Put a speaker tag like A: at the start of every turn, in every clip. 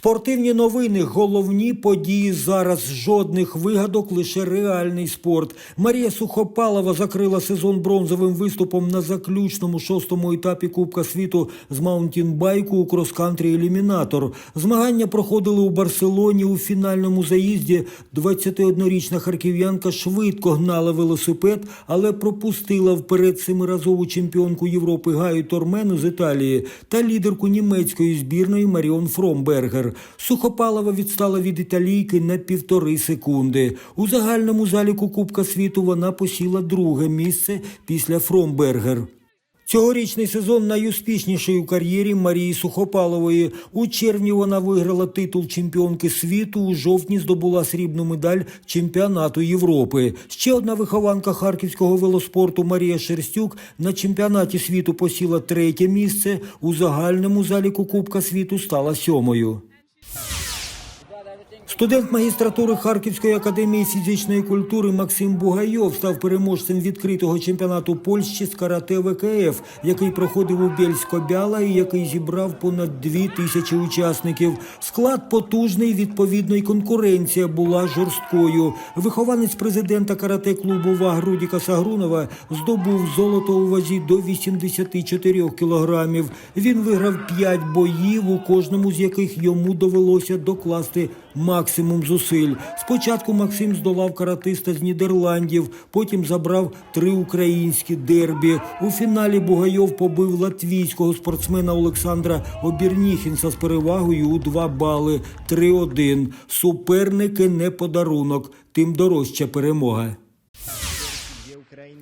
A: Спортивні новини, головні події зараз. Жодних вигадок, лише реальний спорт. Марія Сухопалова закрила сезон бронзовим виступом на заключному шостому етапі Кубка світу з маунтінбайку у крос-кантрі елімінатор. Змагання проходили у Барселоні у фінальному заїзді. 21-річна харків'янка швидко гнала велосипед, але пропустила вперед семиразову чемпіонку Європи Гаю Тормену з Італії та лідерку німецької збірної Маріон Фромбергер. Сухопалова відстала від італійки на півтори секунди. У загальному заліку Кубка світу вона посіла друге місце після Фромбергер. Цьогорічний сезон найуспішніший у кар'єрі Марії Сухопалової. У червні вона виграла титул чемпіонки світу. У жовтні здобула срібну медаль чемпіонату Європи. Ще одна вихованка харківського велоспорту Марія Шерстюк на чемпіонаті світу посіла третє місце. У загальному заліку Кубка світу стала сьомою. Студент магістратури Харківської академії фізичної культури Максим Бугайов став переможцем відкритого чемпіонату Польщі з карате ВКФ, який проходив у Бєльсько-Бяла і який зібрав понад дві тисячі учасників. Склад потужний, відповідно, і конкуренція була жорсткою. Вихованець президента карате-клубу ВАГ Рудіка Сагрунова здобув золото у вазі до 84 кілограмів. Він виграв п'ять боїв, у кожному з яких йому довелося докласти максимум зусиль. Спочатку Максим здолав каратиста з Нідерландів, потім забрав три українські дербі. У фіналі Бугайов побив латвійського спортсмена Олександра Обірніхінса з перевагою у два бали 3-1. Суперники не подарунок, тим дорожча перемога.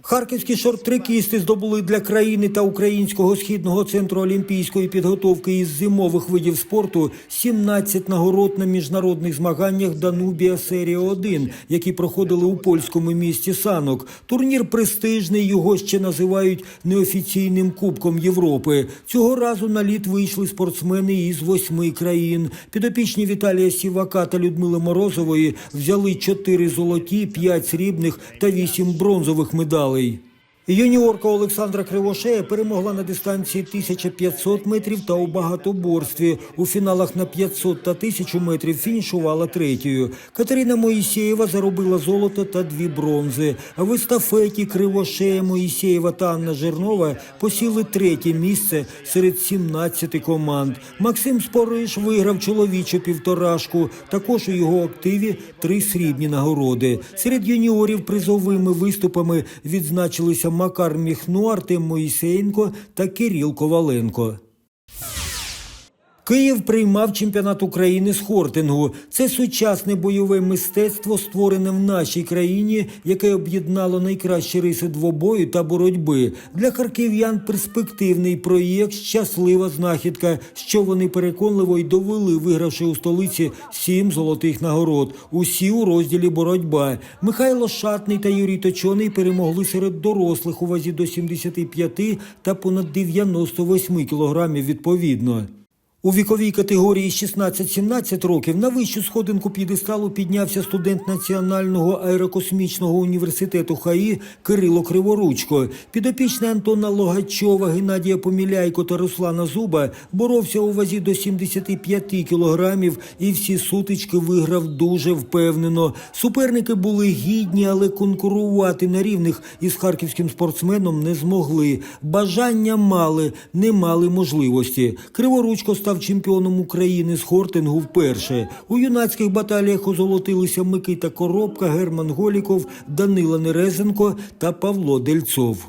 A: Харківські шорт-трекісти здобули для країни та Українського східного центру олімпійської підготовки із зимових видів спорту 17 нагород на міжнародних змаганнях Данубія серія 1 які проходили у польському місті Санок. Турнір престижний, його ще називають неофіційним Кубком Європи. Цього разу на лід вийшли спортсмени із восьми країн. Підопічні Віталія Сівака та Людмили Морозової взяли чотири золоті, п'ять срібних та вісім бронзових медалей. Юніорка Олександра Кривошея перемогла на дистанції 1500 метрів та у багатоборстві. У фіналах на 500 та 1000 метрів фінішувала третьою. Катерина Моїсєєва заробила золото та дві бронзи. В естафеті Кривошея, Моїсєєва та Анна Жирнова посіли третє місце серед 17 команд. Максим Спориш виграв чоловічу півторашку. Також у його активі три срібні нагороди. Серед юніорів призовими виступами відзначилися Макар Міхну, Артем Моїсеєнко та Кирил Коваленко. Київ приймав чемпіонат України з хортингу. Це сучасне бойове мистецтво, створене в нашій країні, яке об'єднало найкращі риси двобою та боротьби. Для харків'ян перспективний проєкт, щаслива знахідка, що вони переконливо й довели, вигравши у столиці сім золотих нагород. Усі у розділі боротьба. Михайло Шатний та Юрій Точоний перемогли серед дорослих у вазі до 75 та понад 98 кілограмів відповідно. У віковій категорії 16-17 років на вищу сходинку п'єдесталу піднявся студент Національного аерокосмічного університету ХАІ Кирило Криворучко. Підопічний Антона Логачова, Геннадія Поміляйко та Руслана Зуба боровся у вазі до 75 кілограмів і всі сутички виграв дуже впевнено. Суперники були гідні, але конкурувати на рівних із харківським спортсменом не змогли. Бажання мали, не мали можливості. Криворучко став чемпіоном України з хортингу вперше. У юнацьких баталіях озолотилися Микита Коробка, Герман Голіков, Данила Нерезенко та Павло Дельцов.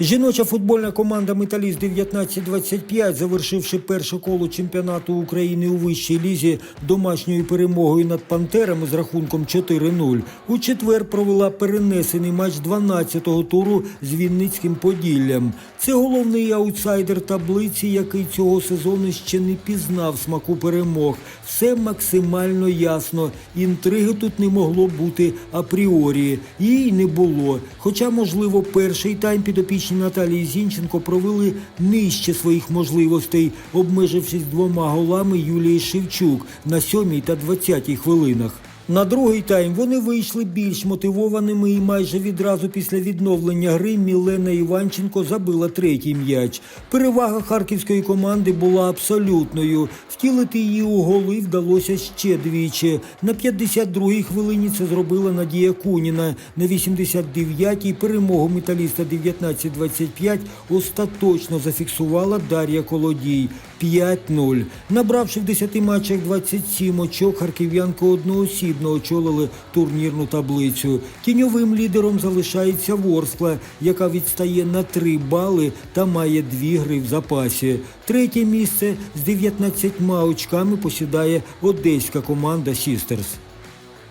A: Жіноча футбольна команда Металіст 1925, завершивши перше коло чемпіонату України у вищій лізі домашньою перемогою над Пантерами з рахунком 4-0, у четвер провела перенесений матч 12-го туру з Вінницьким Поділлям. Це головний аутсайдер таблиці, який цього сезону ще не пізнав смаку перемог. Все максимально ясно. Інтриги тут не могло бути апріорі. Її не було. Хоча, можливо, перший тайм підопічні Наталії Зінченко провели нижче своїх можливостей, обмежившись двома голами Юлії Шевчук на сьомій та двадцятій хвилинах. На другий тайм вони вийшли більш мотивованими і майже відразу після відновлення гри Мілена Іванченко забила третій м'яч. Перевага харківської команди була абсолютною. Втілити її у голи вдалося ще двічі. На 52-й хвилині це зробила Надія Куніна. На 89-й перемогу металіста 19-25 остаточно зафіксувала Дар'я Колодій. 5-0. Набравши в 10 матчах 27 очок, харків'янки одноосібно очолили турнірну таблицю. Тіньовим лідером залишається Ворскла, яка відстає на 3 бали та має 2 гри в запасі. Третє місце з 19 очками посідає одеська команда Сістерс.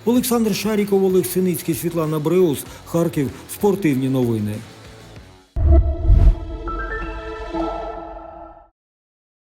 A: Олександр Шаріков, Олег Синицький, Світлана Бреус, Харків. Спортивні новини.